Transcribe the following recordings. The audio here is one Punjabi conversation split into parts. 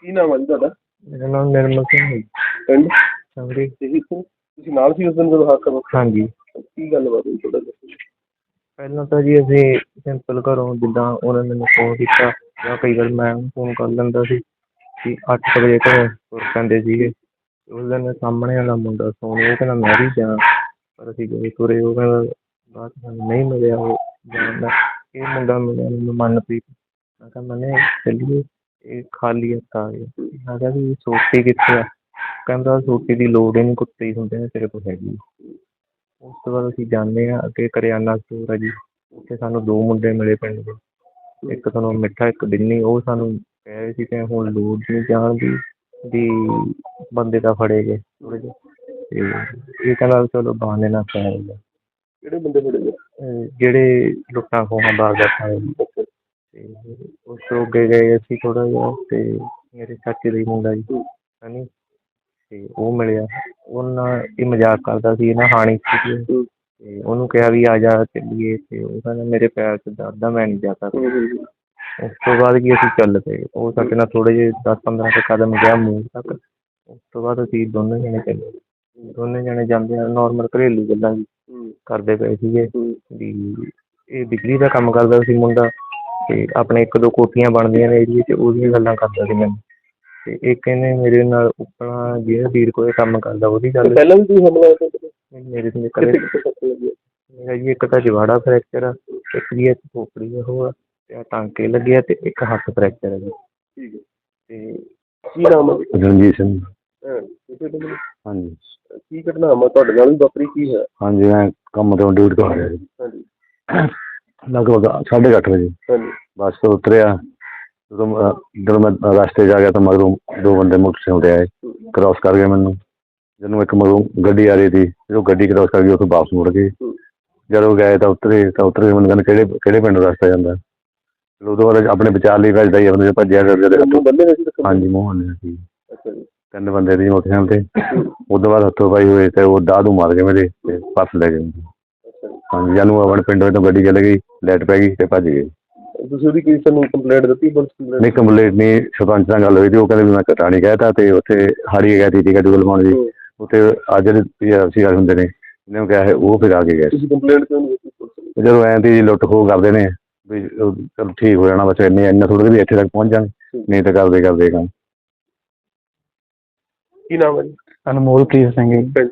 ਕੀ ਨਾਮ ਹੈ ਜੀ ਤੁਹਾਡਾ? ਮੇਰਾ ਨਾਮ ਨਿਰਮਲ ਸਿੰਘ ਹੈ ਜੀ। ਪਿੰਡ? ਸੰਗਰੀ। ਇਹੀ ਸਿੰਘ ਤੁਸੀਂ ਨਾਲ ਸੀ ਉਸ ਦਿਨ ਜਦੋਂ ਹਾਦਸਾ ਵਾਪਰਿਆ? ਹਾਂਜੀ। ਕੀ ਗੱਲਬਾਤ ਹੋਈ ਤੁਹਾਡਾ ਦੱਸੋ ਪਹਿਲਾਂ ਤਾਂ ਜੀ ਅਸੀਂ ਸਿੰਪਲ ਘਰੋਂ ਜਿੱਦਾਂ ਉਹਨਾਂ ਨੇ ਮੈਨੂੰ ਫੋਨ ਕੀਤਾ ਜਾਂ ਕਈ ਵਾਰ ਮੈਂ ਫੋਨ ਕਰ ਲੈਂਦਾ ਸੀ ਕਿ 8 ਵਜੇ ਘਰੋਂ ਤੁਰ ਪੈਂਦੇ ਸੀਗੇ। ਉਸ ਦਿਨ ਸਾਹਮਣੇ ਵਾਲਾ ਮੁੰਡਾ ਸੋਨੂੰ ਉਹ ਕਹਿੰਦਾ ਮੈਂ ਵੀ ਜਾ ਪਰ ਅਸੀਂ ਗਏ ਤੁਰੇ ਉਹ ਕਹਿੰਦਾ ਬਾਅਦ 'ਚ ਸਾਨੂੰ ਨਹੀਂ ਮਿਲਿਆ ਉਹ ਜਾਣ ਦਾ। ਇਹ ਮੁੰਡਾ ਮਿਲਿਆ ਮੈਨੂੰ ਮਨਪ੍ਰੀਤ। ਮੈਂ ਕਿਹਾ ਮਨੇ ਚੱਲੀਏ। ਇਹ ਖਾਲੀ ਹੱਥ ਆ ਗਿਆ। ਮੈਂ ਕਿਹਾ ਵੀ ਸੋਟੀ ਕਿੱਥੇ ਆ? ਕਹਿੰਦਾ ਸੋਟੀ ਦੀ ਲੋੜ ਹੀ ਨਹੀਂ ਕੁੱਤੇ ਹੀ ਹੁੰਦੇ ਨੇ ਤੇਰੇ ਕੋਲ ਹੈਗੀ ਆ। ਉਸ ਤੋਂ ਬਾਅਦ ਅਸੀਂ ਜਾਂਦੇ ਹਾਂ ਅੱਗੇ ਕਰਿਆਨਾ ਸਟੋਰ ਹੈ ਜੀ। ਉੱਥੇ ਸਾਨੂੰ ਦੋ ਮੁੰਡੇ ਮਿਲੇ ਪਿੰਡ ਦੇ। ਇੱਕ ਤੁਹਾਨੂੰ ਮਿੱਠਾ ਇੱਕ ਦਿੰਨੀ ਉਹ ਸਾਨੂੰ ਕਹਿ ਰਹੇ ਸੀ ਕਿ ਹੁਣ ਲੋੜ ਨਹੀਂ ਜਾਣ ਦੀ ਵੀ ਬੰਦੇ ਤਾਂ ਫੜੇ ਗਏ। ਥੋੜ੍ਹੇ ਜਿਹੇ। ਤੇ ਇਹ ਕਹਿੰਦਾ ਵੀ ਚਲੋ ਬਹਾਨੇ ਨਾਲ ਪੈ ਗਿਆ। ਕਿਹੜੇ ਬੰਦੇ ਫੜੇ ਗਏ? ਜਿਹੜੇ ਲੁੱਟਾਂ ਖੋਹਾਂ ਬਾਜ਼ ਦਾ ਖਾਏ ਤੇ ਉਸ ਤੋਂ ਅੱਗੇ ਗਏ ਅਸੀਂ ਥੋੜਾ ਜਿਹਾ ਤੇ ਮੇਰੇ ਚਾਚੇ ਦਾ ਹੀ ਮੁੰਡਾ ਜੀ ਹਨੀ? ਤੇ ਉਹ ਮਿਲਿਆ। ਉਹਨਾਂ ਇਹ ਮਜ਼ਾਕ ਕਰਦਾ ਸੀ ਇਹਨਾਂ ਹਾਣੀ ਸੀ ਹੂੰ। ਤੇ ਉਹਨੂੰ ਕਿਹਾ ਵੀ ਆ ਜਾ ਚੱਲੀਏ ਤੇ ਉਹ ਕਹਿੰਦਾ ਮੇਰੇ ਪੈਰ 'ਚ ਦਰਦ ਆ ਮੈਂ ਨਹੀਂ ਜਾ ਸਕਦਾ। ਉਸ ਤੋਂ ਬਾਅਦ ਕੀ ਅਸੀਂ ਚੱਲ ਪਏ। ਉਹ ਸਾਡੇ ਨਾਲ ਥੋੜੇ ਜਿਹੇ 10-15 ਕੁ ਕਦਮ ਗਿਆ ਮੂੰਹ ਤੱਕ। ਉਸ ਤੋਂ ਬਾਅਦ ਅਸੀਂ ਦੋਨੇ ਜਣੇ ਚੱਲੇ। ਦੋਨੇ ਜਣੇ ਜਾਂਦੇ ਆ ਨਾਰਮਲ ਘਰੇਲੂ ਗੱਲਾਂ ਜੀ ਹੂੰ। ਕਰਦੇ ਪਏ ਸੀਗੇ। ਹੂੰ ਵੀ ਇਹ ਬਿਜਲੀ ਦਾ ਕੰਮ ਕਰਦਾ ਸੀ ਮੁੰਡਾ। ਤੇ ਆਪਣੇ ਇੱਕ ਦੋ ਕੋਠੀਆਂ ਬਣਦੀਆਂ ਨੇ ਏਰੀਏ 'ਚ ਉਹਦੀਆਂ ਗੱਲਾਂ ਕਰਦਾ ਸੀ ਮੈਨੂੰ। ਤੇ ਇੱਕ ਇਹਨੇ ਮੇਰੇ ਨਾਲ ਆਪਣਾ ਜਿਹੜਾ ਵੀਰ ਕੋਲੇ ਕੰਮ ਕਰਦਾ ਉਹਦੀ ਗੱਲ ਪਹਿਲਾਂ ਵੀ ਕੋਈ ਹਮਲਾ ਹੋਇਆ ਸੀ ਮੇਰੇ ਤੇ ਕਦੇ? ਮੇਰਾ ਜੀ ਇੱਕ ਤਾਂ ਜਵਾੜਾ ਫ੍ਰੈਕਚਰ ਆ ਇੱਕ ਦੀ ਇੱਕ ਖੋਪੜੀ ਆ ਉਹ ਆ ਤੇ ਟਾਂਕੇ ਲੱਗੇ ਆ ਤੇ ਇੱਕ ਹੱਥ ਫ੍ਰੈਕਚਰ ਹੈ ਜੀ। ਠੀਕ ਹੈ ਤੇ ਕੀ ਨਾਮ ਹੈ ਜੀ? ਰਣਜੀਤ ਸਿੰਘ। ਹਾਂ, ਤੁਸੀਂ ਦੱਸੋ ਮੈਨੂੰ, ਹਾਂਜੀ। ਕੀ ਘਟਨਾ ਮੈਂ ਤੁਹਾਡੇ ਨਾਲ ਵੀ ਵਾਪਰੀ ਕੀ ਹੈ ਹਾਂਜੀ ਮੈਂ ਕੰਮ ਤੋਂ ਡਿਊਟੀ ਤੋਂ ਆ ਰਿਹਾ ਜੀ ਹਾਂਜੀ। ਲਗਭਗ ਸਾਢੇ ਕੁ ਅੱਠ ਵਜੇ। ਹਾਂਜੀ। ਬੱਸ ਤੋਂ ਉਤਰਿਆ। ਜਦੋਂ ਮੈਂ- ਜਦੋਂ ਮੈਂ ਰਸਤੇ ਆ ਗਿਆ ਤਾਂ ਮਗਰੋਂ ਦੋ ਬੰਦੇ ਮੋਟਰਸਾਈਕਲ ਤੇ ਆਏ। ਕ੍ਰਾਸ ਕਰ ਗਏ ਮੈਨੂੰ। ਜਦੋਂ ਇੱਕ ਮਗਰੋਂ ਗੱਡੀ ਆ ਰਹੀ ਸੀ ਜਦੋਂ ਗੱਡੀ ਕ੍ਰਾਸ ਕਰ ਗਈ ਉੱਥੋਂ ਵਾਪਸ ਮੁੜ ਗਏ। ਜਦੋਂ ਗਏ ਤਾਂ ਉਤਰੇ ਤਾਂ ਉਤਰੇ ਮੈਨੂੰ ਕਹਿੰਦੇ ਕਿਹੜੇ ਕਿਹੜੇ ਪਿੰਡ ਦਾ ਰਸਤਾ ਜਾਂਦਾ? ਫਿਰ ਉਦੋਂ ਬਾਅਦ ਆਪਣੇ ਵਿਚਾਰ ਲਈ ਭੱਜਦਾ ਹੀ ਭੱਜਿਆ ਬੰਦੇ ਨੇ ਸੀ ਦੱਸੋ? ਹਾਂਜੀ ਮੋਹਨ ਨੇ ਸੀ। ਅੱਛਾ ਜੀ। ਤਿੰਨ ਬੰਦੇ ਸੀ ਮੋਟਰਸਾਈਕਲ ਤੇ। ਉਦੋਂ ਬਾਅਦ ਹੱਥੋਂ ਪਾਈ ਹੋਏ ਤੇ ਉਹ ਦਾਦੂ ਮਾਰ ਕੇ ਮੇਰੇ ਤੇ ਪਰਸ ਲੈ ਗਏ। ਅੱਛਾ ਜੀ। ਹਾਂਜੀ ਜਾਨੂੰ ਆਪਣੇ ਪਿੰਡ ਵਿੱਚੋਂ ਗੱਡੀ ਚਲੇ ਗਈ। ਲਾਈਟ ਪੈ ਗਈ ਤੇ ਭੱਜ ਗਏ। ਤੁਸੀਂ ਉਹਦੀ ਕੀ ਸਾਨੂੰ ਕੰਪਲੇਂਟ ਦਿੱਤੀ ਪੁਲਿਸ ਕੰਪਲੇਂਟ ਨਹੀਂ ਕੰਪਲੀਟ ਨਹੀਂ ਸਰਪੰਚ ਨਾਲ ਗੱਲ ਹੋਈ ਸੀ ਉਹ ਕਹਿੰਦੇ ਵੀ ਮੈਂ ਕਟਾਣੀ ਕਹਿਤਾ ਤੇ ਉੱਥੇ ਹਾੜੀ ਗਿਆ ਸੀ ਟਿਕਟ ਲਵਾਉਣ ਦੀ ਉੱਥੇ ਅੱਜ ਜਿਹੜੇ ਸੀ ਹੁੰਦੇ ਨੇ ਇਹਨੇ ਕਿਹਾ ਹੈ ਉਹ ਫਿਰ ਆ ਕੇ ਗਏ ਤੁਸੀਂ ਕੰਪਲੇਂਟ ਕਿਉਂ ਨਹੀਂ ਦਿੱਤੀ ਪੁਲਿਸ ਨੂੰ? ਤੇ ਜਦੋਂ ਐਂ ਦੀ ਲੁੱਟ ਖੋਹ ਕਰਦੇ ਨੇ ਵੀ ਉਹ ਚਲੋ ਠੀਕ ਹੋ ਜਾਣਾ ਬਸ ਇੰਨੇ ਇੰਨਾ ਥੋੜਾ ਵੀ ਇੱਥੇ ਤੱਕ ਪਹੁੰਚ ਜਾਣ ਨਹੀਂ ਤਾਂ ਕਰਦੇ ਕਰਦੇ ਕੰਮ। ਕੀ ਨਾਮ ਹੈ ਜੀ? ਅਨਮੋਲਪ੍ਰੀਤ ਸਿੰਘ ਜੀ। ਪਿੰਡ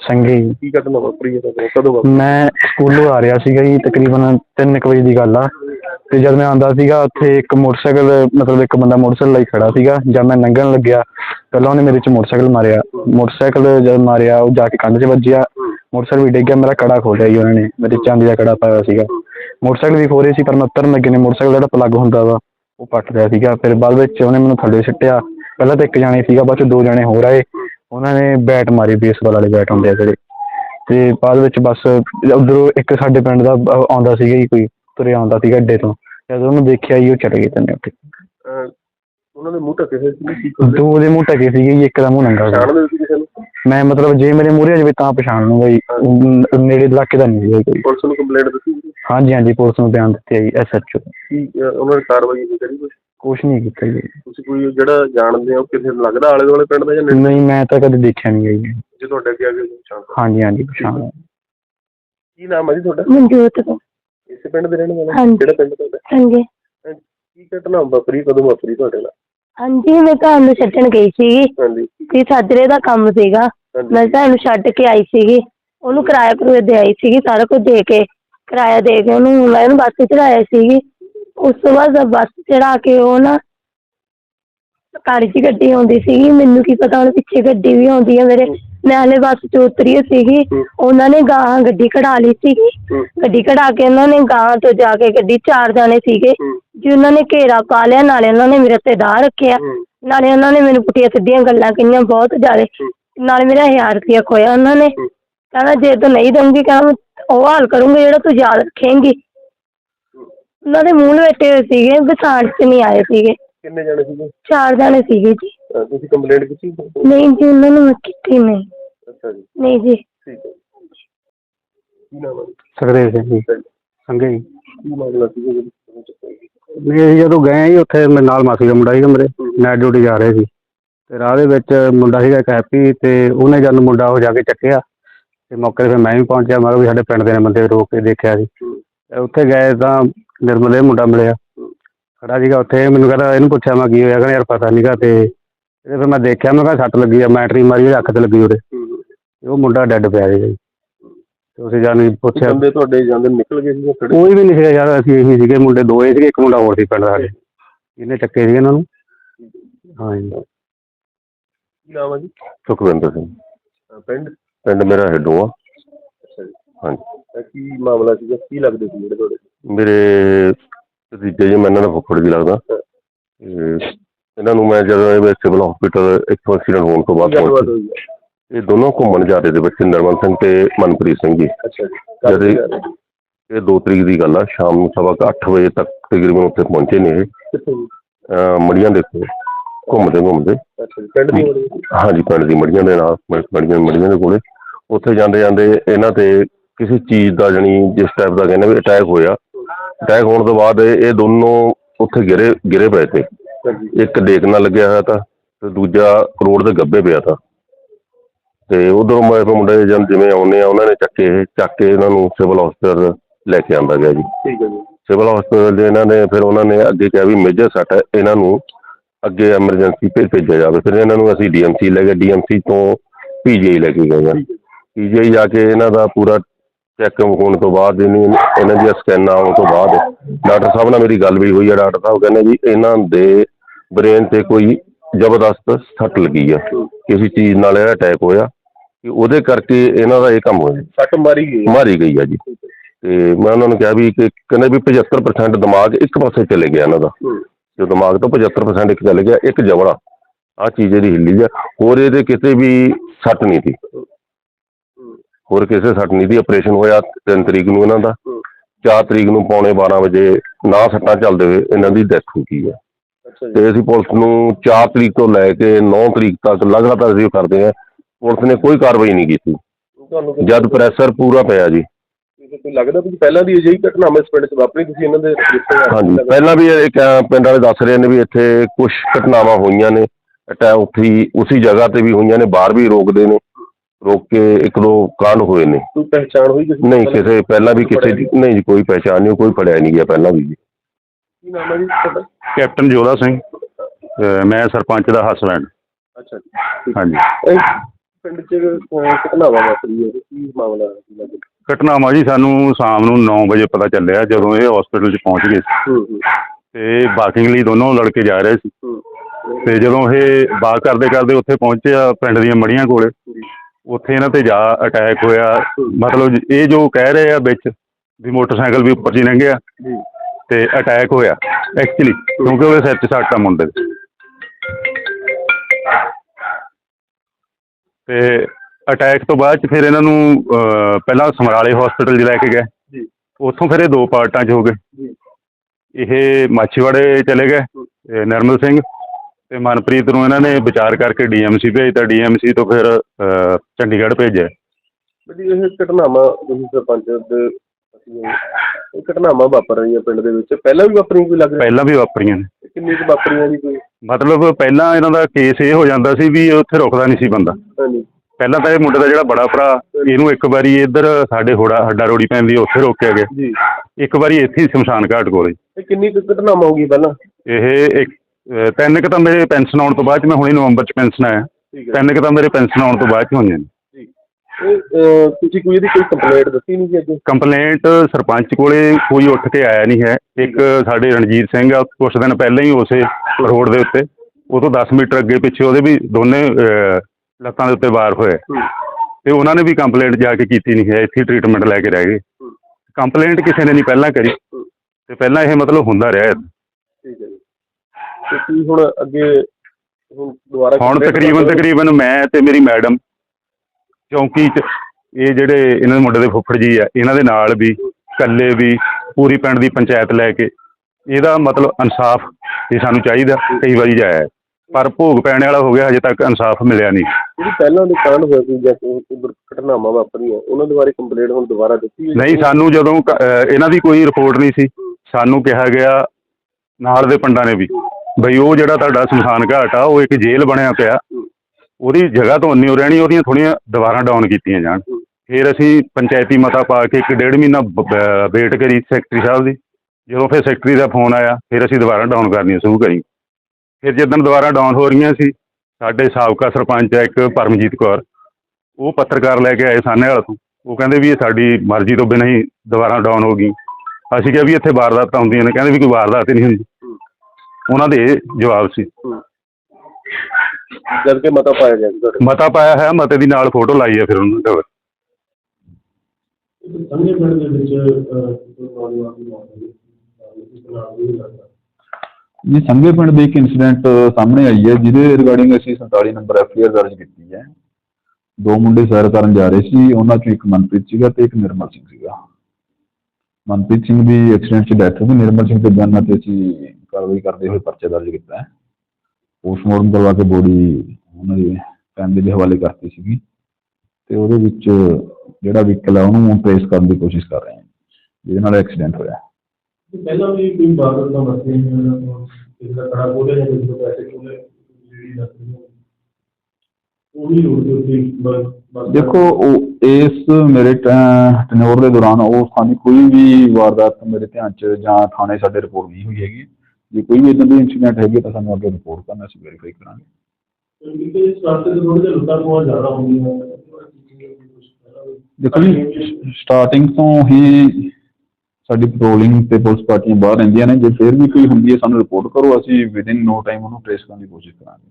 ਜੀ। ਕੀ ਘਟਨਾ ਵਾਪਰੀ ਹੈ ਤੁਹਾਡੇ ਨਾਲ? ਕਦੋਂ ਵਾਪਰੀ? ਮੈਂ ਸਕੂਲੋਂ ਆ ਰਿਹਾ ਸੀਗਾ ਜੀ ਤਕਰੀਬਨ 3 ਵਜੇ ਦੀ ਗੱਲ ਆ। ਤੇ ਜਦ ਮੈਂ ਆਂਦਾ ਸੀਗਾ ਉੱਥੇ ਇੱਕ ਮੋਟਰਸਾਈਕਲ ਮਤਲਬ ਇੱਕ ਬੰਦਾ ਮੋਟਰਸਾਈਕਲ ਲਈ ਖੜਾ ਸੀਗਾ। ਜਦ ਮੈਂ ਲੰਘਣ ਲੱਗਿਆ ਪਹਿਲਾਂ ਉਹਨੇ ਮੇਰੇ 'ਚ ਮੋਟਰਸਾਈਕਲ ਮਾਰਿਆ। ਮੋਟਰਸਾਈਕਲ ਜਦ ਮਾਰਿਆ ਉਹ ਜਾ ਕੇ ਕੰਧ 'ਚ ਵੱਜਿਆ। ਮੋਟਰਸਾਈਕਲ ਵੀ ਡਿੱਗ ਗਿਆ ਮੇਰਾ ਕੜਾ ਖੋਲਿਆ ਜੀ ਉਹਨਾਂ ਨੇ। ਮੇਰੇ ਚਾਂਦੀ ਦਾ ਕੜਾ ਪਾਇਆ ਹੋਇਆ ਸੀਗਾ। ਮੋਟਰਸਾਈਕਲ ਵੀ ਖੋਰੇ ਸੀ ਪਰ ਮੈਂ ਉਤਰਨ ਲੱਗੇ ਨੇ। ਮੋਟਰਸਾਈਕਲ ਜਿਹੜਾ ਪਲੱਗ ਹੁੰਦਾ ਵਾ ਉਹ ਪੱਟ ਰਿਹਾ ਸੀਗਾ। ਫਿਰ ਬਾਅਦ ਵਿੱਚ ਉਹਨੇ ਮੈਨੂੰ ਥੱਲੇ ਸਿੱਟਿਆ। ਪਹਿਲਾਂ ਤਾਂ ਇੱਕ ਜਾਣੇ ਸੀਗਾ ਬਾਅਦ ਚ ਦੋ ਜਾਣੇ ਹੋਰ ਆਏ। ਉਹਨਾਂ ਨੇ ਬੈਟ ਮਾਰੀ ਬੇਸਬਾਲ ਵਾਲੇ ਬੈਟ ਹੁੰਦੇ ਆ ਜਿਹੜੇ। ਤੇ ਬਾਅਦ ਵਿੱਚ ਬਸ ਉਧਰੋਂ ਇੱਕ ਸਾਡੇ ਪਿੰਡ ਦਾ ਆਉਂਦਾ ਸੀਗਾ ਜੀ ਕੋਈ ਤੁਰਿਆ ਆਉਂਦਾ ਸੀਗਾ ਅੱਡੇ ਤੋਂ। ਜਦ ਉਹਨੂੰ ਦੇਖਿਆ ਜੀ ਉਹ ਚਲੇ ਗਏ ਤਿੰਨੇ ਉੱਥੇ। ਅਹ ਉਹਨਾਂ ਦੇ ਮੂੰਹ ਢਕੇ ਹੋਏ ਸੀ ਕੀ ਕਰਦੇ? ਦੋ ਉਹਦੇ ਮੂੰਹ ਢਕੇ ਸੀਗੇ ਜੀ ਇੱਕ ਦਾ ਮੂੰਹ ਨੰਗਾ ਸੀ ਜਾਣਦੇ ਸੀ ਕਿਸੇ ਨੂੰ? ਮੈਂ ਮਤਲਬ ਜੇ ਮੇਰੇ ਮੂਹਰੇ ਆ ਜਾਵੇ ਤਾਂ ਪਛਾਣ ਲੂੰਗਾ ਜੀ। ਨੇੜੇ ਇਲਾਕੇ ਦਾ ਨਹੀਂ ਸੀਗਾ ਕੋਈ। ਪੁਲਿਸ ਨੂੰ ਕੰਪਲੇਂਟ ਦਿੱਤੀ ਸੀ? ਹਾਂਜੀ ਹਾਂਜੀ ਪੁਲਿਸ ਨੂੰ ਬਿਆਨ ਦਿੱਤੇ ਜੀ ਐਸਐਚਓ ਕੀ ਅਹ ਉਹਨਾਂ ਨੇ ਕਾਰਵਾਈ ਨਹੀਂ ਕਰੀ ਕੁਛ ਕੁਛ ਨਹੀਂ ਕੀਤਾ ਜੀ। ਤੁਸੀਂ ਕੋਈ ਜਿਹੜਾ ਜਾਣਦੇ ਹੋ ਕਿਸੇ ਨੂੰ ਲੱਗਦਾ ਆਲੇ ਦੁਆਲੇ ਪਿੰਡ ਦਾ ਜਾਂ ਨਹੀਂ ਨਹੀਂ ਮੈਂ ਤਾਂ ਕਦੇ ਦੇਖਿਆ ਨਹੀਂ ਜੀ। ਜੇ ਤੁਹਾਡੇ ਅੱਗੇ ਆ ਕੇ ਪਛਾਣ ਹਾਂਜੀ ਹਾਂਜੀ ਪਛਾਣ। ਕੀ ਨਾਮ ਹੈ ਜੀ ਤੁਹਾਡਾ? ਮਨਜੋਤ ਤੋਂ ਇਸੇ ਪਿੰਡ ਦੇ ਰਹਿਣ ਵਾਲੇ ਹਾਂਜੀ। ਕਿਹੜਾ ਪਿੰਡ ਤੁਹਾਡਾ? ਹਾਂਜੀ। ਕੀ ਘਟਨਾ ਵਾਪਰੀ ਕਦੋਂ ਵਾਪਰੀ ਤੁਹਾਡੇ ਨਾਲ? ਹਾਂਜੀ ਮੈਂ ਘਰ ਨੂੰ ਛੱਡਣ ਗਈ ਸੀਗੀ ਹਾਂਜੀ। ਤੇ ਸਾਜਰੇ ਦਾ ਕੰਮ ਸੀਗਾ। ਹਾਂਜੀ। ਮੈਂ ਘਰ ਨੂੰ ਛੱਡ ਕੇ ਆਈ ਸੀਗੀ। ਉਹਨੂੰ ਕਿਰਾਇਆ ਕਰੂਆ ਦੇ ਆਈ ਸੀਗੀ ਸਾਰਾ ਕੁਝ ਦੇ ਕੇ। ਕਿਰਾਇਆ ਦੇ ਕੇ ਉਹਨੂੰ ਮੈਂ ਉਹਨੂੰ ਬੱਸ ਤੇ ਚੜਾਇਆ ਸੀਗੀ। ਉਸ ਤੋਂ ਬਾਅਦ ਬੱਸ ਚੜਾ ਕੇ ਉਹ ਨਾ ਕਾਲੀ ਜਿਹੀ ਗੱਡੀ ਆਉਂਦੀ ਸੀਗੀ ਮੈਨੂੰ ਕੀ ਪਤਾ ਹੁਣ ਪਿੱਛੇ ਗੱਡੀ ਵੀ ਆਉਂਦੀ ਹੈ ਮੇਰੇ ਮੈਂ ਹਲੇ ਬੱਸ ਚ ਉਤਰੀ ਸੀਗੀ ਉਹਨਾਂ ਨੇ ਗਾਹਾਂ ਗੱਡੀ ਕਢਾ ਲਈ ਸੀਗੀ। ਗੱਡੀ ਕਢਾ ਕੇ ਉਹਨਾਂ ਨੇ ਗਾਹਾਂ ਤੋਂ ਜਾ ਕੇ ਗੱਡੀ ਚਾਰ ਜਾਣੇ ਸੀਗੇ। ਜੀ ਉਹਨਾਂ ਨੇ ਘੇਰਾ ਪਾ ਲਿਆ ਨਾਲੇ ਉਹਨਾਂ ਨੇ ਮੇਰੇ ਤੇ ਦਾਅ ਰੱਖਿਆ। ਨਾਲੇ ਉਹਨਾਂ ਨੇ ਮੈਨੂੰ ਪੁੱਠੀਆਂ ਸਿੱਧੀਆਂ ਗੱਲਾਂ ਕਹੀਆਂ ਬਹੁਤ ਜ਼ਿਆਦਾ। ਨਾਲੇ ਮੇਰਾ 1000 ਰੁਪਇਆ ਖੋਇਆ ਉਹਨਾਂ ਨੇ। ਕਹਿੰਦਾ ਜੇ ਤੂੰ ਨਹੀਂ ਦਊਂਗੀ ਕਹਿੰਦਾ ਮੈਂ ਉਹ ਹਾਲ ਕਰੂੰਗੀ ਜਿਹੜਾ ਤੂੰ ਯਾਦ ਰੱਖੇਂਗੀ ਉਹਨਾਂ ਦੇ ਮੂੰਹ ਲਵੇਟੇ ਹੋਏ ਸੀਗੇ ਵਿਸਾੜ ਚ ਨਹੀਂ ਆਏ ਸੀਗੇ। ਕਿੰਨੇ ਜਾਣੇ ਸੀਗੇ? ਚਾਰ ਜਾਣੇ ਸੀਗੇ ਜੀ। ਅਹ ਤੁਸੀਂ ਕੰਪਲੇਂਟ ਕੀਤੀ? ਨਹੀਂ ਜੀ ਉਹਨਾਂ ਨੂੰ ਮੈਂ ਕੀਤੀ ਨਹੀਂ। ਅੱਛਾ ਜੀ। ਨਹੀਂ ਜੀ। ਠੀਕ ਹੈ ਕੀ ਨਾਮ ਹੈ ਸੁਖਦੇਵ ਸਿੰਘ ਜੀ। ਸੰਘੇ ਜੀ। ਕੀ ਮਾਮਲਾ ਸੀ ਜੀ? ਨਹੀਂ ਅਸੀਂ ਜਦੋਂ ਗਏ ਜੀ ਉੱਥੇ ਮੇਰੇ ਨਾਲ ਮਾਸੀ ਦਾ ਮੁੰਡਾ ਸੀਗਾ ਮੇਰੇ ਨਾਈਟ ਡਿਊਟੀ ਜਾ ਰਹੇ ਸੀ। ਤੇ ਰਾਹ ਦੇ ਵਿੱਚ ਮੁੰਡਾ ਸੀਗਾ ਇੱਕ ਹੈਪੀ ਤੇ ਉਹਨੇ ਜਦ ਮੁੰਡਾ ਉਹ ਜਾ ਕੇ ਚੱਕਿਆ ਤੇ ਮੌਕੇ ਤੇ ਫਿਰ ਮੈਂ ਵੀ ਪਹੁੰਚਿਆ ਮੈਂ ਕਿਹਾ ਵੀ ਸਾਡੇ ਪਿੰਡ ਦੇ ਨੇ ਬੰਦੇ ਰੋਕ ਕੇ ਦੇਖਿਆ ਸੀ। ਤੇ ਉੱਥੇ ਗਏ ਤਾਂ ਨਿਰਮਲ ਇਹ ਮੁੰਡਾ ਮਿਲਿਆ। ਖੜਾ ਸੀਗਾ ਉੱਥੇ ਮੈਨੂੰ ਕਹਿੰਦਾ ਇਹਨੂੰ ਪੁੱਛਿਆ ਮੈਂ ਕੀ ਹੋਇਆ? ਕਹਿੰਦਾ ਯਾਰ ਪਤਾ ਨਹੀਂਗਾ ਤੇ ਇਹਦੇ ਫਿਰ ਮੈਂ ਦੇਖਿਆ ਮੈਂ ਕਿਹਾ ਸੱਟ ਲੱਗੀ ਆ ਮੈਂ ਟਰੀ ਮਾਰੀ ਉਹਦੇ ਅੱਖ ਤੇ ਲੱਗੀ ਉਹਦੇ। ਤੇ ਉਹ ਮੁੰਡਾ ਡੈੱਡ ਪਿਆ ਸੀ ਜੀ। ਤੇ ਉਸੇ ਜਾਨੀ ਪੁੱਛਿਆ ਬੰਦੇ ਤੁਹਾਡੇ ਜਾਂਦੇ ਨਿਕਲ ਗਏ ਸੀ ਖੜੇ? ਕੋਈ ਵੀ ਨਹੀਂ ਸੀਗਾ ਯਾਰ ਅਸੀਂ ਇਹੀ ਸੀਗੇ ਮੁੰਡੇ ਦੋ ਹੀ ਸੀਗੇ ਇੱਕ ਮੁੰਡਾ ਹੋਰ ਸੀ ਪਿੰਡ ਦਾ ਸਾਡੇ। ਇਹਨੇ ਚੱਕੇ ਸੀਗੇ ਇਹਨਾਂ ਨੂੰ। ਹਾਂਜੀ ਕੀ ਨਾਮ ਹੈ ਜੀ? ਸੁਖਵਿੰਦਰ ਸਿੰਘ। ਅਹ ਪਿੰਡ? ਪਿੰਡ ਮੇਰਾ ਹੈਡੋ ਆ ਅੱਛਾ ਜੀ। ਹਾਂਜੀ। ਅਹ ਕੀ ਮਾਮਲਾ ਸੀਗਾ? ਕੀ ਲੱਗਦੇ ਸੀ ਜਿਹੜੇ ਤੁਹਾਡੇ? ਮੇਰੇ ਭਤੀਜੇ ਜੀ ਮੈਂ ਇਹਨਾਂ ਦਾ ਫੁੱਫੜ ਜੀ ਲੱਗਦਾ। ਤੇ ਇਹਨਾਂ ਨੂੰ ਮੈਂ ਜਦੋਂ ਇਹ ਸਿਵਲ ਹਸਪੀਟਲ ਇੱਕ ਐਕਸੀਡੈਂਟ ਹੋਣ ਤੋਂ ਬਾਅਦ ਪਹੁੰਚੇ ਇਹ ਦੋਨੋਂ ਘੁੰਮਣ ਜਾ ਰਹੇ ਦੇ ਬੱਚੇ ਨਰਮਲ ਸਿੰਘ ਤੇ ਮਨਪ੍ਰੀਤ ਸਿੰਘ ਜੀ। ਅੱਛਾ ਜੀ। ਕਦ ਦੀ ਗੱਲ ਹੈ? ਇਹ 2 ਤਰੀਕ ਦੀ ਗੱਲ ਆ ਸ਼ਾਮ ਨੂੰ ਸਵਾ ਕੁ ਅੱਠ ਵਜੇ ਤੱਕ ਤਕਰੀਬਨ ਉੱਥੇ ਪਹੁੰਚੇ ਨੇ ਇਹ? ਅਹ ਮੜੀਆਂ ਦੇ ਕੋਲ ਘੁੰਮਦੇ ਘੁੰਮਦੇ। ਪਿੰਡ ਦੀ ਹੋਣੀ? ਹਾਂਜੀ ਪਿੰਡ ਦੀ ਮੜੀਆਂ ਦੇ ਨਾਲ ਮ- ਮੜੀਆਂ ਮੜੀਆਂ ਦੇ ਕੋਲੇ। ਉੱਥੇ ਜਾਂਦੇ ਜਾਂਦੇ ਇਹਨਾਂ ਤੇ ਕਿਸੇ ਚੀਜ਼ ਦਾ ਜਣੀ ਜਿਸ ਟਾਈਪ ਦਾ ਕਹਿੰਦੇ ਵੀ ਅਟੈਕ ਹੋਇਆ ਅਟੈਕ ਹੋਣ ਤੋਂ ਬਾਅਦ ਇਹ ਇਹ ਦੋਨੋਂ ਉੱਥੇ ਗਿਰੇ ਗਿਰੇ ਪਏ ਤੇ। ਇੱਕ ਡੇਕ ਨਾਲ ਲੱਗਿਆ ਹੋਇਆ ਤਾਂ ਤੇ ਦੂਜਾ ਕਰੋੜ ਦੇ ਗੱਬੇ ਪਿਆ ਤਾਂ। ਤੇ ਉਧਰੋਂ ਮੈਂ ਫਿਰ ਮੁੰਡੇ ਜਨ ਜਿਵੇਂ ਆਉਨੇ ਆ ਉਹਨਾਂ ਨੇ ਚੱਕੇ ਇਹ ਚੱਕ ਕੇ ਇਹਨਾਂ ਨੂੰ ਸਿਵਲ ਹਸਪਤਾਲ ਲੈ ਕੇ ਆਂਦਾ ਗਿਆ ਜੀ। ਠੀਕ ਹੈ ਜੀ। ਸਿਵਲ ਹਸਪਤਾਲ ਦੇ ਇਹਨਾਂ ਨੇ ਫਿਰ ਉਹਨਾਂ ਨੇ ਅੱਗੇ ਕਿਹਾ ਵੀ ਮੇਜਰ ਸੱਟ ਹੈ ਇਹਨਾਂ ਨੂੰ ਅੱਗੇ ਐਮਰਜੈਂਸੀ ਭੇਜ ਭੇਜਿਆ ਜਾਵੇ। ਫਿਰ ਇਹਨਾਂ ਨੂੰ ਅਸੀਂ ਡੀਐਮਸੀ ਲੈ ਗਏ। ਡੀਐਮਸੀ ਤੋਂ ਪੀਜੀਆਈ ਲੈ ਕੇ ਗਏ ਹਾਂ। ਪੀਜੀਆਈ ਜਾ ਕੇ ਇਹਨਾਂ ਦਾ ਪੂਰਾ ਚੈੱਕ ਹੋਣ ਤੋਂ ਬਾਅਦ ਇਹਨੀ ਇਹਨਾਂ ਦੀਆਂ ਸਕੈਨਾਂ ਆਉਣ ਤੋਂ ਬਾਅਦ ਡਾਕਟਰ ਸਾਹਿਬ ਨਾਲ ਮੇਰੀ ਗੱਲ ਵੀ ਹੋਈ ਹੈ ਡਾਕਟਰ ਸਾਹਿਬ ਕਹਿੰਦੇ ਜੀ ਇਹਨਾਂ ਦੇ ਬ੍ਰੇਨ ਤੇ ਕੋਈ ਜ਼ਬਰਦਸਤ ਸੱਟ ਲੱਗੀ ਆ ਕਿਸੇ ਚੀਜ਼ ਨਾਲ ਇਹ ਅਟੈਕ ਹੋਇਆ ਕਿ ਉਹਦੇ ਕਰਕੇ ਇਹਨਾਂ ਦਾ ਇਹ ਕੰਮ ਹੋਇਆ। ਸੱਟ ਮਾਰੀ ਗਈ। ਮਾਰੀ ਗਈ ਆ ਜੀ। ਤੇ ਮੈਂ ਉਹਨਾਂ ਨੂੰ ਕਿਹਾ ਵੀ ਕਿ ਕਹਿੰਦੇ ਵੀ 75% ਦਿਮਾਗ ਇੱਕ ਪਾਸੇ ਚਲੇ ਗਿਆ ਇਹਨਾਂ ਦਾ। ਜੋ ਦਿਮਾਗ ਤੋਂ 75% ਇੱਕ ਚਲੇ ਗਿਆ ਇੱਕ ਜਵੜਾ ਆ ਚੀਜ਼ ਇਹਦੀ ਹਿੱਲੀ ਆ ਹੋਰ ਇਹਦੇ ਕਿਤੇ ਵੀ ਸੱਟ ਨਹੀਂ ਸੀ। ਹੋਰ ਕਿਸੇ ਸੱਟ ਨਹੀਂ ਸੀ ਆਪਰੇਸ਼ਨ ਹੋਇਆ 3 ਤਰੀਕ ਨੂੰ ਇਹਨਾਂ ਦਾ। 4 ਤਰੀਕ ਨੂੰ ਪੌਣੇ 12 ਵਜੇ ਨਾ ਸੱਟਾਂ ਚੱਲਦੇ ਹੋਏ ਇਹਨਾਂ ਦੀ ਡੈਥ ਹੋ ਗਈ ਹੈ। ਅੱਛਾ ਜੀ। ਤੇ ਅਸੀਂ ਪੁਲਿਸ ਨੂੰ 4 ਤਰੀਕ ਤੋਂ ਲੈ ਕੇ 9 ਤਰੀਕ ਤੱਕ ਲਗਾਤਾਰ ਉਹ ਕਰਦੇ ਹਾਂ। ਪੁਲਿਸ ਨੇ ਕੋਈ ਕਾਰਵਾਈ ਨਹੀਂ ਕੀਤੀ। ਤੁਹਾਨੂੰ ਕੋਈ- ਜਦ ਪ੍ਰੈਸ਼ਰ ਪੂਰਾ ਪਿਆ ਜੀ। ਕੋਈ ਲੱਗਦਾ ਵੀ ਪਹਿਲਾਂ ਵੀ ਅਜਿਹੀ ਘਟਨਾ ਇਸ ਪਿੰਡ 'ਚ ਵਾਪਰੀ ਤੁਸੀਂ ਇਹਨਾਂ ਦੇ ਰਿਸ਼ਤੇਦਾਰ ਹਾਂਜੀ ਪਹਿਲਾਂ ਵੀ ਇਹ ਕ- ਪਿੰਡ ਵਾਲੇ ਦੱਸ ਰਹੇ ਨੇ ਵੀ ਇੱਥੇ ਕੁਝ ਘਟਨਾਵਾਂ ਹੋਈਆਂ ਨੇ। ਅਟੈਕ ਉੱਥੇ ਹੀ ਉਸੇ ਜਗ੍ਹਾ ਤੇ ਵੀ ਹੋਈਆਂ ਨੇ ਬਾਹਰ ਵੀ ਰੋਕਦੇ ਨੇ। ਰੋਕ ਕੇ ਇੱਕ ਦੋ ਕਾਂਡ ਹੋਏ ਨੇ। ਕੋਈ ਪਹਿਚਾਣ ਹੋਈ ਕਿਸੇ ਦੀ? ਨਹੀਂ ਕਿਸੇ ਪਹਿਲਾਂ ਵੀ ਕਿਸੇ ਦੀ ਨਹੀਂ ਜੀ ਕੋਈ ਪਹਿਚਾਣ ਨਹੀਂ ਕੋਈ ਫੜਿਆ ਨਹੀਂ ਗਿਆ ਪਹਿਲਾਂ ਵੀ ਜੀ। ਕੀ ਨਾਮ ਹੈ ਜੀ ਤੁਹਾਡਾ? ਕੈਪਟਨ ਜੋਦਾ ਸਿੰਘ ਅਹ ਮੈਂ ਸਰਪੰਚ ਦਾ ਹਸਬੈਂਡ। ਅੱਛਾ ਜੀ ਹਾਂਜੀ। ਇਹ ਪਿੰਡ 'ਚ ਅਹ, ਘਟਨਾਵਾਂ ਵਾਪਰੀ ਹੈ ਕੀ ਮਾਮਲਾ ਹੈ ਕੀ ਲੱਗਦਾ? ਘਟਨਾਵਾਂ ਜੀ ਸਾਨੂੰ ਸ਼ਾਮ ਨੂੰ 9 ਵਜੇ ਪਤਾ ਚੱਲਿਆ ਜਦੋਂ ਇਹ ਹਸਪੀਟਲ 'ਚ ਪਹੁੰਚ ਗਏ ਸੀ। ਹੂੰ ਹੂੰ। ਤੇ ਵਾਕਿੰਗ ਲਈ ਦੋਨੋਂ ਲੜਕੇ ਜਾ ਰਹੇ ਸੀ। ਹੂੰ। ਤੇ ਜਦੋਂ ਇਹ ਵਾਕ ਕਰਦੇ ਕਰਦੇ ਉੱਥੇ ਪਹੁੰਚੇ ਆ ਪਿੰਡ ਦੀਆਂ ਮੜੀਆਂ ਕੋਲੇ ਉੱਥੇ ਇਹਨਾਂ ਤੇ ਜਾ ਅਟੈਕ ਹੋਇਆ। ਮਤਲਬ ਇਹ ਜੋ ਕਹਿ ਰਹੇ ਆ ਵਿੱਚ ਵੀ ਮੋਟਰਸਾਈਕਲ ਵੀ ਉੱਪਰ ਜੀ ਲੰਘਿਆ ਜੀ। ਤੇ ਅਟੈਕ ਹੋਇਆ ਐਕਚੁਅਲੀ ਕਿਉਂਕਿ ਉਹਦੇ ਸਿਰ 'ਚ ਸੱਟ ਆ ਮੁੰਡੇ ਦੇ। ਤੇ ਅਟੈਕ ਤੋਂ ਬਾਅਦ 'ਚ ਫਿਰ ਇਹਨਾਂ ਨੂੰ ਪਹਿਲਾਂ ਸਮਰਾਲੇ ਹਸਪੀਟਲ 'ਚ ਲੈ ਕੇ ਗਏ। ਜੀ। ਉੱਥੋਂ ਫਿਰ ਇਹ ਦੋ ਪਾਰਟਾਂ 'ਚ ਹੋ ਗਏ। ਜੀ। ਇਹ ਮਾਛੀਵਾੜੇ ਚਲੇ ਗਏ ਨਿਰਮਲ ਸਿੰਘ ਤੇ ਮਨਪ੍ਰੀਤ ਨੂੰ ਇਹਨਾਂ ਨੇ ਵਿਚਾਰ ਕਰਕੇ ਡੀਐਮਸੀ ਭੇਜਤਾ। ਡੀਐਮਸੀ ਤੋਂ ਫਿਰ ਚੰਡੀਗੜ੍ਹ ਭੇਜਿਆ। ਬੜੀ ਇਹ ਘਟਨਾਵਾਂ ਤੁਸੀਂ ਸਰਪੰਚ ਦੇ ਅਸੀਂ ਇਹ ਘਟਨਾਵਾਂ ਵਾਪਰ ਰਹੀਆਂ ਪਿੰਡ ਦੇ ਵਿੱਚ। ਪਹਿਲਾਂ ਵੀ ਵਾਪਰੀਆਂ ਕੋਈ ਲੱਗ ਰਿਹਾ? ਪਹਿਲਾਂ ਵੀ ਵਾਪਰੀਆਂ ਨੇ। ਕਿੰਨੀ ਕੁ ਵਾਪਰੀਆਂ ਜੀ ਕੋਈ? ਮਤਲਬ ਪਹਿਲਾਂ ਇਹਨਾਂ ਦਾ ਕੇਸ ਇਹ ਹੋ ਜਾਂਦਾ ਸੀ ਵੀ ਉੱਥੇ ਰੁਕਦਾ ਨਹੀਂ ਸੀ ਬੰਦਾ। ਹਾਂਜੀ। ਪਹਿਲਾਂ ਤਾਂ ਇਹ ਮੁੰਡੇ ਦਾ ਜਿਹੜਾ ਬੜਾ ਭਰਾ ਇਹਨੂੰ ਇੱਕ ਵਾਰੀ ਇੱਧਰ ਸਾਡੇ ਹੋੜਾ ਹੱਡਾ ਰੋੜੀ ਪੈਂਦੀ ਉੱਥੇ ਰੋਕਿਆ ਗਿਆ। ਜੀ। ਇੱਕ ਵਾਰੀ ਇੱਥੇ ਹੀ ਸ਼ਮਸ਼ਾਨ ਘਾਟ ਕੋਲੇ। ਇਹ ਕਿੰਨੀ ਕੁ ਘਟਨਾਵਾਂ ਹੋ ਗਈ ਪਹਿਲਾਂ? ਇਹ ਇੱਕ ਤਿੰਨ ਕੁ ਤਾਂ ਮੇਰੇ ਪੈਨਸ਼ਨ ਆਉਣ ਤੋਂ ਬਾਅਦ 'ਚ ਮੈਂ ਹੁਣੇ ਨਵੰਬਰ 'ਚ ਪੈਨਸ਼ਨ ਆਇਆ। ਤਿੰਨ ਕੁ ਤਾਂ ਮੇਰੇ ਪੈਨਸ਼ਨ ਆਉਣ ਤੋਂ ਬਾਅਦ 'ਚ ਹੋਈਆਂ ਨੇ। ਇਹ ਤੁਸੀਂ ਕੋਈ ਇਹਦੀ ਕੋਈ ਕੰਪਲੇਂਟ ਦੱਸੀ ਨਹੀਂ ਜੀ ਅੱਗੇ ਕੰਪਲੇਂਟ ਸਰਪੰਚ ਕੋਲੇ ਕੋਈ ਉੱਠ ਕੇ ਆਇਆ ਨਹੀਂ ਹੈ। ਇੱਕ ਸਾਡੇ ਰਣਜੀਤ ਸਿੰਘ ਆ ਕੁਛ ਦਿਨ ਪਹਿਲਾਂ ਹੀ ਉਸੇ ਰੋਡ ਦੇ ਉੱਤੇ। ਉਹ ਤੋਂ 10 ਮੀਟਰ ਅੱਗੇ ਪਿੱਛੇ ਉਹਦੇ ਵੀ ਦੋਨੇ ਲੱਤਾਂ ਦੇ ਉੱਤੇ ਵਾਰ ਹੋਏ ਤੇ ਉਹਨਾਂ ਨੇ ਵੀ ਕੰਪਲੇਂਟ ਜਾ ਕੇ ਕੀਤੀ ਨਹੀਂ ਹੈ। ਇੱਥੇ ਟ੍ਰੀਟਮੈਂਟ ਲੈ ਕੇ ਰਹਿ ਗਏ। ਕੰਪਲੇਂਟ ਕਿਸੇ ਨੇ ਨਹੀਂ ਪਹਿਲਾਂ ਕਰੀ। ਤੇ ਪਹਿਲਾਂ ਇਹ ਮਤਲਬ ਹੁੰਦਾ ਰਿਹਾ। ਹੈ। ਠੀਕ ਹੈ ਤੇ ਕੀ ਹੁਣ ਅੱਗੇ ਹੁਣ ਦੁਬਾਰਾ ਹੁਣ complaint ਤਕਰੀਬਨ ਕਰ- ਤਕਰੀਬਨ ਮੈਂ ਤੇ ਮੇਰੀ ਮੈਡਮ ਚੌਂਕੀ 'ਚ ਇਹ ਜਿਹੜੇ ਇਹਨਾਂ ਦੇ ਮੁੰਡੇ ਦੇ ਫੁੱਫੜ ਜੀ ਆ ਇਹਨਾਂ ਦੇ ਨਾਲ ਵੀ ਇਕੱਲੇ ਵੀ ਪੂਰੀ ਪਿੰਡ ਦੀ ਪੰਚਾਇਤ ਲੈ ਕੇ ਇਹਦਾ ਮਤਲਬ ਇਨਸਾਫ ਇਹ ਸਾਨੂੰ ਚਾਹੀਦਾ ਕਈ ਵਾਰੀ ਜਾਇਆ ਹੈ। ਪਰ ਭੋਗ ਪੈਣ ਵਾਲਾ ਹੋ ਗਿਆ ਹਜੇ ਤੱਕ ਇਨਸਾਫ ਮਿਲਿਆ ਨਹੀਂ ਜਿਹੜੀ ਪਹਿਲਾਂ ਦੇ ਕਾਂਡ ਹੋਏ ਸੀ ਜਾਂ ਕੋਈ ਕੋਈ ਘਟਨਾਵਾਂ ਵਾਪਰੀਆਂ ਉਹਨਾਂ ਦੇ ਬਾਰੇ ਕੰਪਲੇਂਟ ਹੁਣ ਦੁਬਾਰਾ ਦਿੱਤੀ ਹੈ ਜੀ? ਨਹੀਂ ਸਾਨੂੰ ਜਦੋਂ ਕ- ਅਹ ਇਹਨਾਂ ਦੀ ਕੋਈ ਰਿਪੋਰਟ ਨਹੀਂ ਸੀ ਸਾਨੂੰ ਕਿਹਾ ਗਿਆ ਨਾਲ ਦੇ ਪਿੰਡਾਂ ਨੇ ਵੀ ਬਈ ਉਹ ਜਿਹੜਾ ਤੁਹਾਡਾ ਸ਼ਮਸ਼ਾਨ ਘਾਟ ਆ, ਉਹ ਇੱਕ ਜੇਲ੍ਹ ਬਣਿਆ ਪਿਆ। ਉਹਦੀ ਜਗ੍ਹਾ ਤੋਂ ਉਨੀ ਰਹਿਣੀ, ਉਹਦੀਆਂ ਥੋੜੀਆਂ ਦੀਵਾਰਾਂ ਡਾਊਨ ਕੀਤੀਆਂ ਜਾਣ। ਫਿਰ ਅਸੀਂ ਪੰਚਾਇਤੀ ਮਤਾ ਪਾ ਕੇ ਇੱਕ ਡੇਢ ਮਹੀਨਾ ਵੇਟ ਕਰੀ ਸੈਕਟਰੀ ਸਾਹਿਬ ਦੀ। ਜਦੋਂ ਫਿਰ ਸੈਕਟਰੀ ਦਾ ਫੋਨ ਆਇਆ, ਫਿਰ ਅਸੀਂ ਦੁਬਾਰਾ ਡਾਊਨ ਕਰਨੀਆਂ ਸ਼ੁਰੂ ਕਰੀ ਫਿਰ ਜਦੋਂ ਦੁਬਾਰਾ ਡਾਊਨ ਹੋ ਰਹੀਆਂ ਸੀ, ਸਾਡੇ ਸਾਬਕਾ ਸਰਪੰਚ ਹੈ ਇੱਕ ਪਰਮਜੀਤ ਕੌਰ। ਉਹ ਪੱਤਰਕਾਰ ਲੈ ਕੇ ਆਏ ਸਾਹਨੇ ਵਾਲਾ ਤੋਂ। ਉਹ ਕਹਿੰਦੇ ਵੀ ਇਹ ਸਾਡੀ ਮਰਜ਼ੀ ਤੋਂ ਬਿਨਾਂ ਹੀ ਦੁਬਾਰਾ ਡਾਊਨ ਹੋ ਗਈ ਅਸੀਂ ਕਿਹਾ ਵੀ ਇੱਥੇ ਵਾਰਦਾਤਾਂ ਹੁੰਦੀਆਂ ਨੇ, ਕਹਿੰਦੇ ਵੀ ਕੋਈ ਵਾਰਦਾਤ ਹੀ ਨਹੀਂ ਹੁੰਦੀ। ਉਹਨਾਂ ਦੇ ਇਹ ਜਵਾਬ ਸੀ। ਜਦ ਕਿ ਮਤਾ ਪਾਇਆ ਗਿਆ ਸੀ ਤੁਹਾਡੇ ਮਤਾ ਪਾਇਆ ਹੈ ਮਤੇ ਦੀ ਨਾਲ ਫੋਟੋ ਲਾਈ ਹੈ ਫਿਰ ਉਹਨਾਂ ਦੇ ਸੰਘੇ ਪਿੰਡ ਦੇ ਵਿੱਚ ਨੌਜਵਾਨ ਦੀ ਮੌਤ ਹੋਈ ਇਸ ਨਾਲ ਵੀ ਲੱਗਦਾ। ਜੀ ਸੰਘੇ ਪਿੰਡ ਦੇ ਇੱਕ ਇਨਸੀਡੈਂਟ ਸਾਹਮਣੇ ਆਈ ਹੈ ਜਿਹਦੇ ਰਿਗਾਰਡਿੰਗ ਅਸੀਂ 47 ਨੰਬਰ ਐਫਆਈਆਰ ਦਰਜ ਕੀਤੀ ਹੈ। ਦੋ ਮੁੰਡੇ ਸੈਰ ਕਰਨ ਜਾ ਰਹੇ ਸੀ ਉਹਨਾਂ ਚੋਂ ਇੱਕ ਮਨਪ੍ਰੀਤ ਸੀਗਾ ਤੇ ਇੱਕ ਨਿਰਮਲ ਸਿੰਘ ਸੀਗਾ। ਮਨਪ੍ਰੀਤ ਸਿੰਘ ਦੀ ਐਕਸੀਡੈਂਟ 'ਚ ਡੈਥ ਹੋ ਗਈ ਨਿਰਮਲ ਸਿੰਘ ਦੇ ਬਿਆਨਾਂ ਤੇ ਅਸੀਂ ਕਾਰਵਾਈ ਕਰਦੇ ਹੋਏ ਪਰਚਾ ਦਰਜ ਕੀਤਾ ਹੈ। ਪੋਸਟਮਾਰਟਮ ਕਰਵਾ ਕੇ ਬੋਡੀ ਉਹਨਾਂ ਦੇ ਫੈਮਿਲੀ ਦੇ ਹਵਾਲੇ ਕਰਤੀ ਸੀਗੀ ਤੇ ਉਹਦੇ ਵਿੱਚ ਜਿਹੜਾ ਵਹੀਕਲ ਹੈ ਉਹਨੂੰ ਟ੍ਰੇਸ ਕਰਨ ਦੀ ਕੋਸ਼ਿਸ਼ ਕਰ ਰਹੇ ਹਾਂ ਜਿਹਦੇ ਨਾਲ ਐਕਸੀਡੈਂਟ ਹੋਇਆ। ਤੇ ਪਹਿਲਾਂ ਵੀ ਕੋਈ ਬਾਦਲ ਦਾ ਮਸਲੇ ਕਿਸੇ ਦਾ ਕੜਾ ਕੋਲੇ ਜਾਂ ਕਿਸੇ ਤੋਂ ਪੈਸੇ ਕੋਲੇ ਜਿਹੜੀ ਦੱਸਦੀ ਹੈ ਉਹ ਵੀ ਰੋਡ ਦੇ ਉੱਤੇ ਬ- ਬਸ ਦੇਖੋ ਉਹ ਇਸ ਮੇਰੇ ਟੈਨੋਰ ਦੇ ਦੌਰਾਨ ਉਹ ਸਾਨੂੰ ਕੋਈ ਵੀ ਵਾਰਦਾਤ ਮੇਰੇ ਧਿਆਨ ਚ ਜਾਂ ਥਾਣੇ ਸਾਡੇ ਰਿਪੋਰਟ ਨਹੀਂ ਹੋਈ ਹੈਗੀ। ਜੇ ਕੋਈ ਵੀ ਇਦਾਂ ਦੀ ਇੰਸੀਡੈਂਟ ਹੈਗੇ ਤਾਂ ਸਾਨੂੰ ਅੱਗੇ ਰਿਪੋਰਟ ਕਰਨਾ ਅਸੀਂ ਵੈਰੀਫਾਈ ਕਰਾਂਗੇ। ਦੇਖੋ ਜੀ ਸਟਾਰਟਿੰਗ ਤੋਂ ਹੀ ਸਾਡੀ ਪੈਟਰੋਲਿੰਗ ਤੇ ਪੁਲਿਸ ਪਾਰਟੀਆਂ ਬਾਹਰ ਰਹਿੰਦੀਆਂ ਨੇ। ਜੇ ਫਿਰ ਵੀ ਕੋਈ ਹੁੰਦੀ ਹੈ ਸਾਨੂੰ ਰਿਪੋਰਟ ਕਰੋ ਅਸੀਂ ਵਿਦ ਇਨ ਨੋ ਟਾਈਮ ਉਹਨੂੰ ਟ੍ਰੇਸ ਕਰਨ ਦੀ ਕੋਸ਼ਿਸ਼ ਕਰਾਂਗੇ।